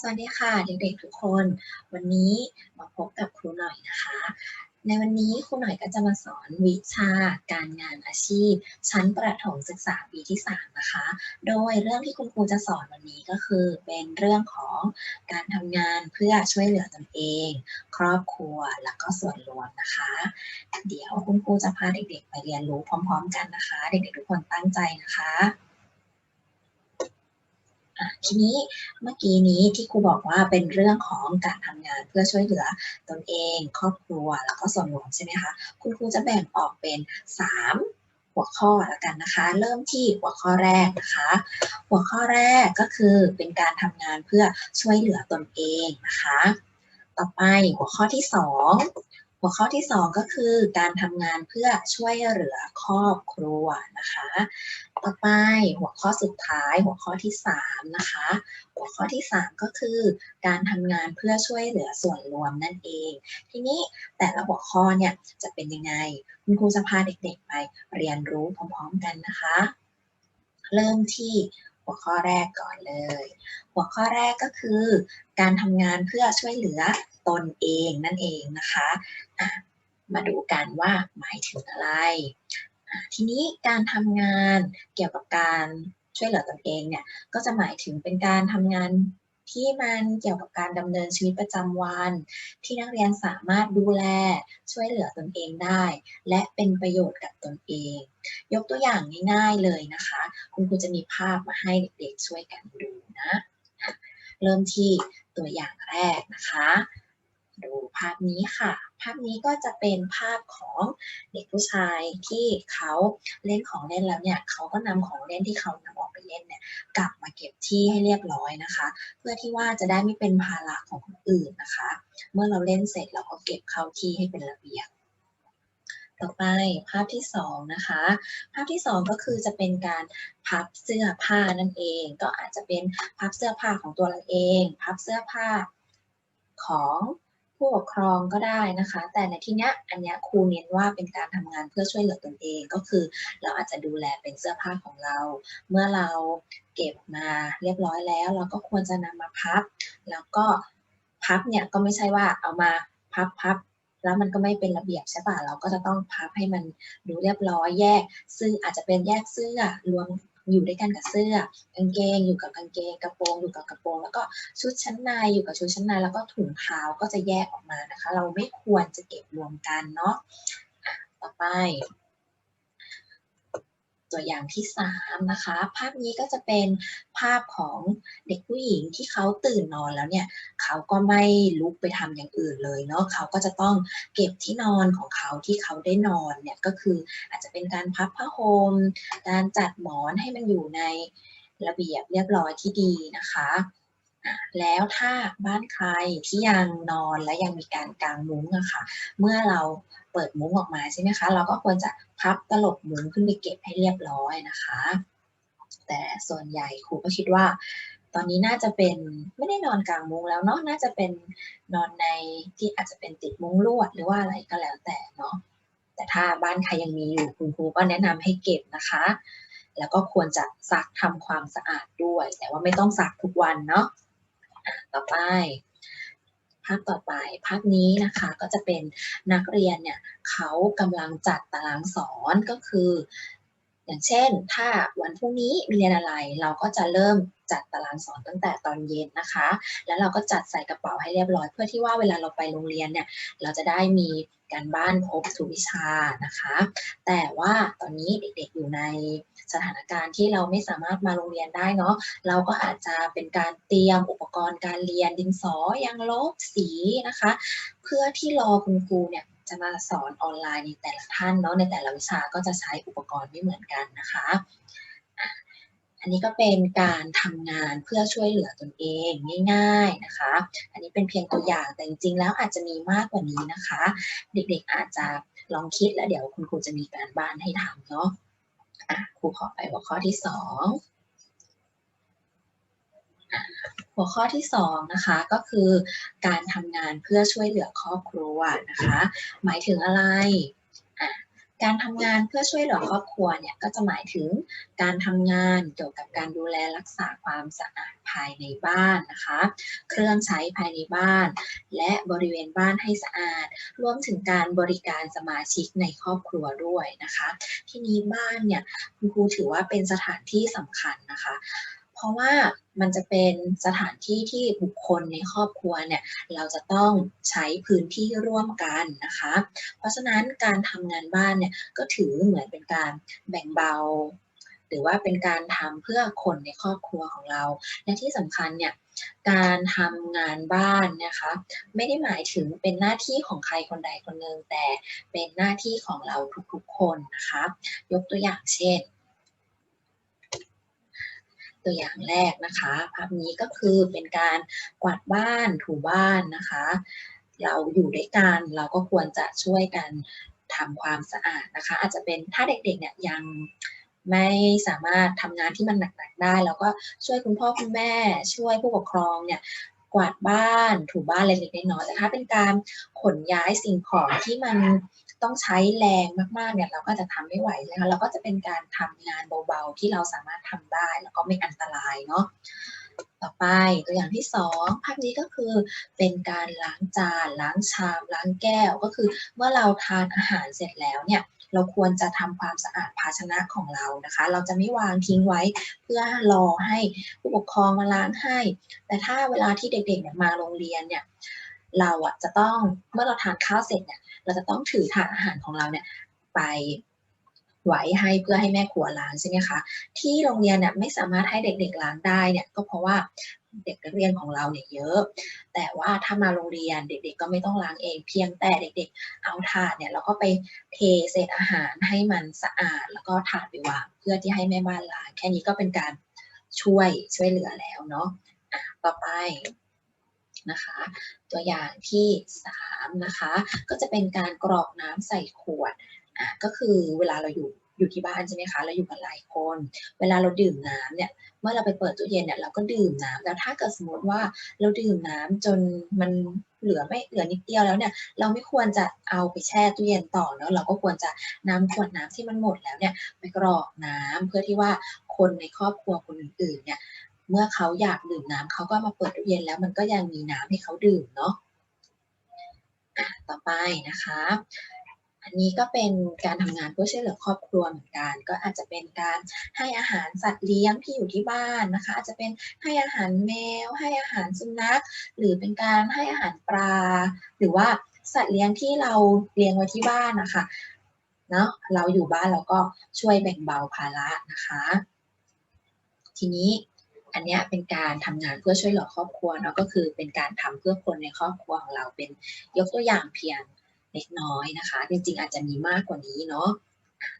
สวัสดีค่ะเด็กๆทุกคน วันนี้มาพบกับครูหน่อยนะคะ ในวันนี้ครูหน่อยก็จะมาสอนวิชาการงานอาชีพ ชั้นประถมศึกษาปีที่3นะคะ โดยเรื่องที่คุณครูจะสอนวันนี้ก็คือ เป็นเรื่องของการทำงานเพื่อช่วยเหลือตนเอง ครอบครัวแล้วก็ส่วนรวมนะคะ เดี๋ยวคุณครูจะพาเด็กๆ ไปเรียนรู้พร้อม ๆ กันนะคะ เด็กๆทุกคนตั้งใจนะคะอะ ทีนี้เมื่อกี้นี้ที่ครูบอกว่าเป็นเรื่องของการทำงานเพื่อช่วยเหลือตนเอง ครอบครัวแล้วก็ส่วนรวมใช่ไหมคะคุณครูจะแบ่งออกเป็น 3 หัวข้อแล้วกันนะคะ เริ่มที่หัวข้อแรกนะคะ หัวข้อแรกก็คือเป็นการทำงานเพื่อช่วยเหลือตนเองนะคะ ต่อไปหัวข้อที่ 2 หัวข้อที่ 2 ก็คือการทำงานเพื่อช่วยเหลือครอบครัวนะคะ ต่อไปหัวข้อสุดท้าย หัวข้อที่3นะคะหัวข้อที่ 3 ก็คือ การทำงานเพื่อช่วยเหลือส่วนรวมนั่นเอง ทีนี้แต่ละหัวข้อเนี่ยจะเป็นยังไงคุณครูจะพาเด็กๆไปเรียนรู้พร้อมๆกันนะคะ เริ่มที่ หัวข้อแรกก่อนเลย หัวข้อแรกก็คือ การทำงานเพื่อช่วยเหลือตนเองนั่นเองนะคะะมาดูกันว่าหมายถึงอะไร ทีนี้การทำงานเกี่ยวกับการช่วยเหลือตนเองเนี่ยก็จะหมายถึงเป็นการทำงาน ที่มันเกี่ยวกับการดำเนินชีวิตประจำวัน ที่นักเรียนสามารถดูแลช่วยเหลือตนเองได้ และเป็นประโยชน์กับตนเอง ยกตัวอย่างง่ายๆเลยนะคะ คุณครูจะมีภาพมาให้เด็กๆช่วยกันดูนะเริ่มที่ตัวอย่างแรกนะคะ ดูภาพนี้ค่ะ ภาพนี้ก็จะเป็นภาพของเด็กผู้ชายที่เขาเล่นของเล่นแล้วเนี่ยเขาก็นำของเล่นที่เขานำออกไปเล่นเนี่ยกลับมาเก็บที่ให้เรียบร้อยนะคะ เพื่อที่ว่าจะได้ไม่เป็นภาระของคนอื่นนะคะ เมื่อเราเล่นเสร็จเราก็เก็บเข้าที่ให้เป็นระเบียบต่อไปภาพที่สองนะคะ ภาพที่สองก็คือจะเป็นการพับเสื้อผ้านั่นเอง ก็อาจจะเป็นพับเสื้อผ้าของตัวเราเอง พับเสื้อผ้าของ ผู้ปกครองก็ได้นะคะ แต่ในที่นี้อันนี้ครูเน้นว่าเป็นการทำงานเพื่อช่วยเหลือตนเอง ก็คือ เราอาจจะดูแลเป็นเสื้อผ้าของเรา เมื่อเราเก็บมาเรียบร้อยแล้ว เราก็ควรจะนำมาพับ แล้วก็พับเนี่ยก็ไม่ใช่ว่าเอามาพับพับแล้วมันก็ไม่เป็นระเบียบใช่ป่ะ เราก็จะต้องพับให้มันดูเรียบร้อยแยก ซึ่งอาจจะเป็นแยกเสื้อรวม อยู่ด้วยกันกับเสื้อกางเกงอยู่กับกางเกงกระโปรงอยู่กับกระโปรง แล้วก็ชุดชั้นในอยู่กับชุดชั้นในแล้วก็ถุงเท้าก็จะแยกออกมานะคะ เราไม่ควรจะเก็บรวมกันเนาะต่อไป ตัวอย่างที่3นะคะ ภาพนี้ก็จะเป็นภาพของเด็กผู้หญิงที่เขาตื่นนอนแล้วเนี่ยเขาก็ไม่ลุกไปทำอย่างอื่นเลยเนาะเขาก็จะต้องเก็บที่นอนของเขาที่เขาได้นอนเนี่ยก็คืออาจจะเป็นการพับผ้าห่มการจัดหมอนให้มันอยู่ในระเบียบเรียบร้อยที่ดีนะคะแล้วถ้าบ้านใครที่ยังนอนและยังมีการกางมุ้งอะค่ะ เมื่อเรา เปิดมุ้งออกมาใช่ไหมคะ เราก็ควรจะพับตลบมุ้งขึ้นไปเก็บให้เรียบร้อยนะคะ แต่ส่วนใหญ่ครูก็คิดว่า ตอนนี้น่าจะเป็นไม่ได้นอนกลางมุ้งแล้วเนาะน่าจะเป็นนอนในที่อาจจะเป็นติดมุ้งลวดหรือว่าอะไรก็แล้วแต่เนาะแต่ถ้าบ้านใครยังมีอยู่คุณครูก็แนะนำให้เก็บนะคะ แล้วก็ควรจะซักทำความสะอาดด้วย แต่ว่าไม่ต้องซักทุกวันเนาะต่อไป ภาพต่อไป ภาพนี้นะคะก็จะเป็นนักเรียนเนี่ยเขากำลังจัดตารางสอนก็คือ อย่างเช่น ถ้าวันพรุ่งนี้มีเรียนอะไร เราก็จะเริ่มจัดตารางสอนตั้งแต่ตอนเย็นนะคะ แล้วเราก็จัดใส่กระเป๋าให้เรียบร้อย เพื่อที่ว่าเวลาเราไปโรงเรียนเนี่ยเราจะได้มีการบ้านครบทุกวิชานะคะ แต่ว่าตอนนี้เด็กๆอยู่ในสถานการณ์ที่เราไม่สามารถมาโรงเรียนได้เนาะเราก็อาจจะเป็นการเตรียมอุปกรณ์การเรียนดินสอยางลบสีนะคะ เพื่อที่รอคุณครูเนี่ย จะมาสอนออนไลน์ในแต่ละท่านเนาะในแต่ละวิชาก็จะใช้อุปกรณ์ไม่เหมือนกันนะคะ อันนี้ก็เป็นการทำงานเพื่อช่วยเหลือตนเองง่าย ๆนะคะ อันนี้เป็นเพียงตัวอย่างแต่จริงๆแล้วอาจจะมีมากกว่านี้นะคะ เด็กๆอาจจะลองคิดแล้วเดี๋ยวคุณครูจะมีการบ้านให้ทำเนาะอะครูขอไปหัวข้อที่สอง หัวข้อที่สองนะคะก็คือการทำงานเพื่อช่วยเหลือครอบครัวนะคะ หมายถึงอะไร การทำงานเพื่อช่วยเหลือครอบครัวเนี่ยก็จะหมายถึงการทำงานเกี่ยวกับการดูแลรักษาความสะอาดภายในบ้านนะคะ เครื่องใช้ภายในบ้าน และบริเวณบ้านให้สะอาด รวมถึงการบริการสมาชิกในครอบครัวด้วยนะคะ ที่นี้บ้านเนี่ยคุณครูถือว่าเป็นสถานที่สำคัญนะคะ ราะว่ามันจะเป็นสถานที่ที่บุคคลในครอบครัวเนี่ยเราจะต้องใช้พื้นที่ร่วมกันนะคะ เพราะฉะนั้นการทำงานบ้านเนี่ยก็ถือเหมือนเป็นการแบ่งเบา หรือว่าเป็นการทำเพื่อคนในครอบครัวของเรา และที่สำคัญเนี่ยการทำงานบ้านนะคะ ไม่ได้หมายถึงเป็นหน้าที่ของใครคนใดคนหนึ่งแต่เป็นหน้าที่ของเราทุกๆคนนะคะ ยกตัวอย่างเช่น ตัวอย่างแรกนะคะ ภาพนี้ก็คือเป็นการกวาดบ้านถูบ้านนะคะ เราอยู่ด้วยกันเราก็ควรจะช่วยกันทำความสะอาดนะคะ อาจจะเป็นถ้าเด็กๆเนี่ยยังไม่สามารถทำงานที่มันหนักๆได้ แล้วก็ช่วยคุณพ่อคุณแม่ ช่วยผู้ปกครองเนี่ยกวาดบ้านถูบ้านเล็กๆน้อยๆแต่ถ้าเป็นการขนย้ายสิ่งของที่มัน ต้องใช้แรงมากๆเนี่ยเราก็จะทำไม่ไหวนะคะเราก็จะเป็นการทำงานเบาๆที่เราสามารถทำได้แล้วก็ไม่อันตรายเนาะต่อไปตัวอย่างที่สองภาพนี้ก็คือเป็นการล้างจาน ล้างชาม ล้างแก้ว ก็คือเมื่อเราทานอาหารเสร็จแล้วเนี่ยเราควรจะทำความสะอาดภาชนะของเรานะคะ เราจะไม่วางทิ้งไว้เพื่อรอให้ผู้ปกครองมาล้างให้ แต่ถ้าเวลาที่เด็กๆเนี่ยมาโรงเรียนเนี่ย เราอะจะต้องเมื่อเราทานข้าวเสร็จเนี่ยเราจะต้องถือถาดอาหารของเราเนี่ยไปไว้ให้เพื่อให้แม่ครัวล้างใช่ไหมคะที่โรงเรียนเนี่ยไม่สามารถให้เด็กๆล้างได้เนี่ยก็เพราะว่าเด็กนักเรียนของเราเนี่ยเยอะ แต่ว่าถ้ามาโรงเรียนเด็กๆก็ไม่ต้องล้างเองเพียงแต่เด็กๆ เอาถาดเนี่ยแล้วก็ไปเทเศษอาหารให้มันสะอาด แล้วก็ถาดไปวางเพื่อที่ให้แม่บ้านล้าง แค่นี้ก็เป็นการช่วยช่วยเหลือแล้วเนาะต่อไป นะคะ ตัวอย่างที่3นะคะ ก็จะเป็นการกรอกน้ำใส่ขวดอะก็คือเวลาเราอยู่อยู่ที่บ้านใช่ไหมคะ เราอยู่กันหลายคน เวลาเราดื่มน้ำเนี่ย เมื่อเราไปเปิดตู้เย็นเนี่ยเราก็ดื่มน้ำแล้วถ้าเกิดสมมติว่าเราดื่มน้ำจนมันเหลือไม่เหลือนิดเดียวแล้วเนี่ย เราไม่ควรจะเอาไปแช่ตู้เย็นต่อแล้วเราก็ควรจะนำขวดน้ำที่มันหมดแล้วเนี่ยไปกรอกน้ำเพื่อที่ว่าคนในครอบครัวคนอื่นๆเนี่ย เมื่อเขาอยากดื่มน้ำเขาก็มาเปิดตู้เย็นแล้วมันก็ยังมีน้ำให้เขาดื่มเนาะต่อไปนะคะ อันนี้ก็เป็นการทำงานเพื่อช่วยเหลือครอบครัวเหมือนกัน ก็อาจจะเป็นการให้อาหารสัตว์เลี้ยงที่อยู่ที่บ้านนะคะ อาจจะเป็นให้อาหารแมว ให้อาหารสุนัข หรือเป็นการให้อาหารปลา หรือว่าสัตว์เลี้ยงที่เราเลี้ยงไว้ที่บ้านนะคะเนาะเราอยู่บ้านเราก็ช่วยแบ่งเบาภาระนะคะ ทีนี้ อันนี้เป็นการทำงานเพื่อช่วยเหลือครอบครัวเนาะก็คือเป็นการทำเพื่อคนในครอบครัวของเราเป็นยกตัวอย่างเพียงเล็กน้อยนะคะ จริงๆ อาจจะมีมากกว่านี้เนาะ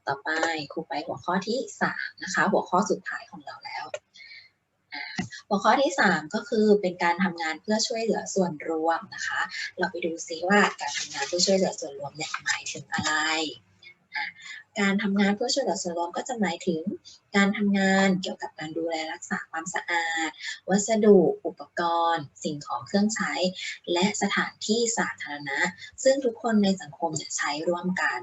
ต่อไปครูไปหัวข้อที่3นะคะ หัวข้อสุดท้ายของเราแล้ว หัวข้อที่ 3 ก็คือเป็นการทำงานเพื่อช่วยเหลือส่วนรวมนะคะ เราไปดูซิว่าการทำงานเพื่อช่วยเหลือส่วนรวมเนี่ยหมายถึงอะไร การทำงานเพื่อช่วยเหลือส่วนรวมก็จะหมายถึงการทำงานเกี่ยวกับการดูแลรักษาความสะอาด วัสดุ อุปกรณ์ สิ่งของเครื่องใช้ และสถานที่สาธารณะ ซึ่งทุกคนในสังคมจะใช้ร่วมกัน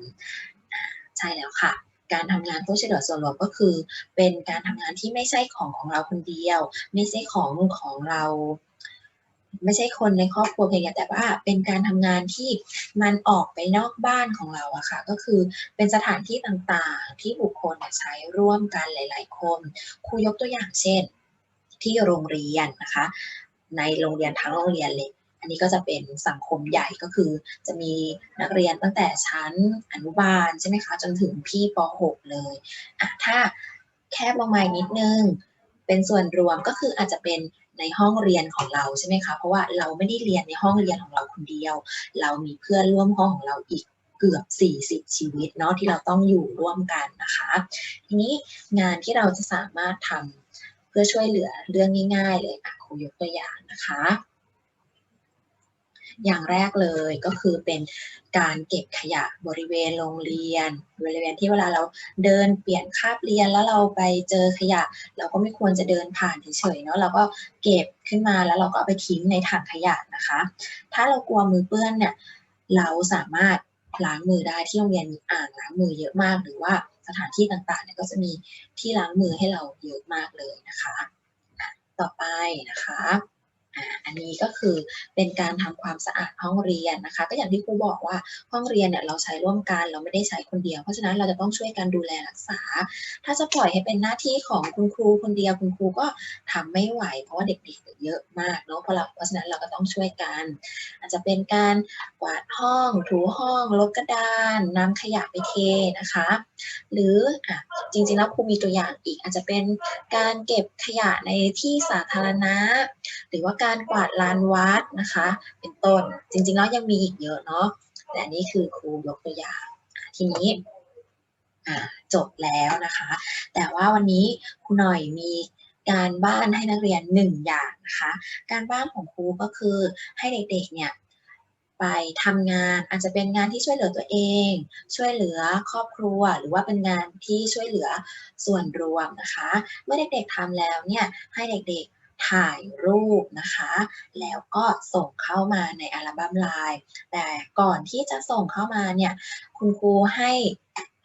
ใช่แล้วค่ะการทำงานเพื่อช่วยเหลือส่วนรวมก็คือ เป็นการทำงานที่ไม่ใช่ของของเราคนเดียว ไม่ใช่ของของเรา ไม่ใช่คนในครอบครัวเพียงแต่ว่าเป็นการทำงานที่มันออกไปนอกบ้านของเราอะค่ะ ก็คือเป็นสถานที่ต่างๆ ที่บุคคลใช้ร่วมกันหลาย ๆ คนครูยกตัวอย่างเช่น ที่โรงเรียนนะคะ ในโรงเรียนทั้งโรงเรียนเลยอันนี้ก็จะเป็นสังคมใหญ่ก็คือ จะมีนักเรียนตั้งแต่ชั้นอนุบาลใช่ไหมคะจนถึงพี่ป .6 เลยอะถ้าแคบลงมานิดนึงเป็นส่วนรวมก็คืออาจจะเป็น ในห้องเรียนของเราใช่ไหมคะเพราะว่าเราไม่ได้เรียนในห้องเรียนของเราคนเดียว เรามีเพื่อนร่วมห้องของเราอีกเกือบ 40 ชีวิตเนาะที่เราต้องอยู่ร่วมกันนะคะ ทีนี้งานที่เราจะสามารถทำเพื่อช่วยเหลือเรื่องง่าย ๆ เลยค่ะครูยกตัวอย่างนะคะ อย่างแรกเลยก็คือเป็นการเก็บขยะบริเวณโรงเรียน บริเวณที่เวลาเราเดินเปลี่ยนคาบเรียนแล้วเราไปเจอขยะ เราก็ไม่ควรจะเดินผ่านเฉยๆเนาะเราก็เก็บขึ้นมาแล้วเราก็เอาไปทิ้งในถังขยะนะคะ ถ้าเรากลัวมือเปื้อนเนี่ยเราสามารถล้างมือได้ที่โรงเรียนมีอ่างล้างมือเยอะมาก หรือว่าสถานที่ต่างๆเนี่ยก็จะมีที่ล้างมือให้เราเยอะมากเลยนะคะอะต่อไปนะคะ อันนี้ก็คือเป็นการทำความสะอาดห้องเรียนนะคะ ก็อย่างที่ครูบอกว่าห้องเรียนเนี่ยเราใช้ร่วมกันเราไม่ได้ใช้คนเดียว เพราะฉะนั้นเราจะต้องช่วยกันดูแลรักษา ถ้าจะปล่อยให้เป็นหน้าที่ของคุณครูคนเดียวคุณครูก็ทำไม่ไหว เพราะว่าเด็กๆเยอะมากเนาะเพราะเราเพราะฉะนั้นเราก็ต้องช่วยกัน อาจจะเป็นการกวาดห้องถูห้องลบกระดานนำขยะไปเทนะคะ หรืออะจริงๆแล้วครูมีตัวอย่างอีก อาจจะเป็นการเก็บขยะในที่สาธารณะ หรือว่าการกวาดลานวัดนะคะ เป็นต้นจริงๆแล้วยังมีอีกเยอะเนาะแต่นี่คือครูยกตัวอย่าง ทีนี้จบแล้วนะคะ แต่ว่าวันนี้ครูหน่อยมีการบ้านให้นักเรียนหนึ่งอย่างนะคะ การบ้านของครูก็คือให้เด็กๆเนี่ยไปทำงานอาจจะเป็นงานที่ช่วยเหลือตัวเอง ช่วยเหลือครอบครัว หรือว่าเป็นงานที่ช่วยเหลือส่วนรวมนะคะ เมื่อเด็กๆทำแล้วเนี่ยให้เด็กๆ ถ่ายรูปนะคะ แล้วก็ส่งเข้ามาในอัลบั้มไลน์แต่ก่อนที่จะส่งเข้ามาเนี่ยคุณครูให้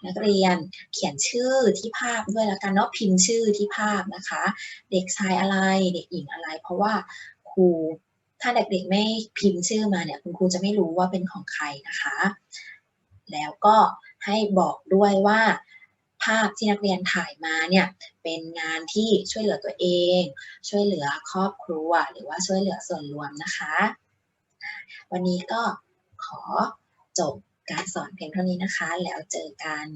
นักเรียนเขียนชื่อที่ภาพด้วยแล้วกันเนาะพิมพ์ชื่อที่ภาพนะคะ เด็กชายอะไรเด็กหญิงอะไร เพราะว่าครูถ้าเด็กๆไม่พิมพ์ชื่อมาเนี่ยคุณครูจะไม่รู้ว่าเป็นของใครนะคะ แล้วก็ให้บอกด้วยว่า ภาพที่นักเรียนถ่ายมาเนี่ยเป็นงานที่ช่วยเหลือตัวเอง ช่วยเหลือครอบครัว หรือว่าช่วยเหลือส่วนรวมนะคะ วันนี้ก็ขอจบการสอนเพียงเท่านี้นะคะ แล้วเจอกัน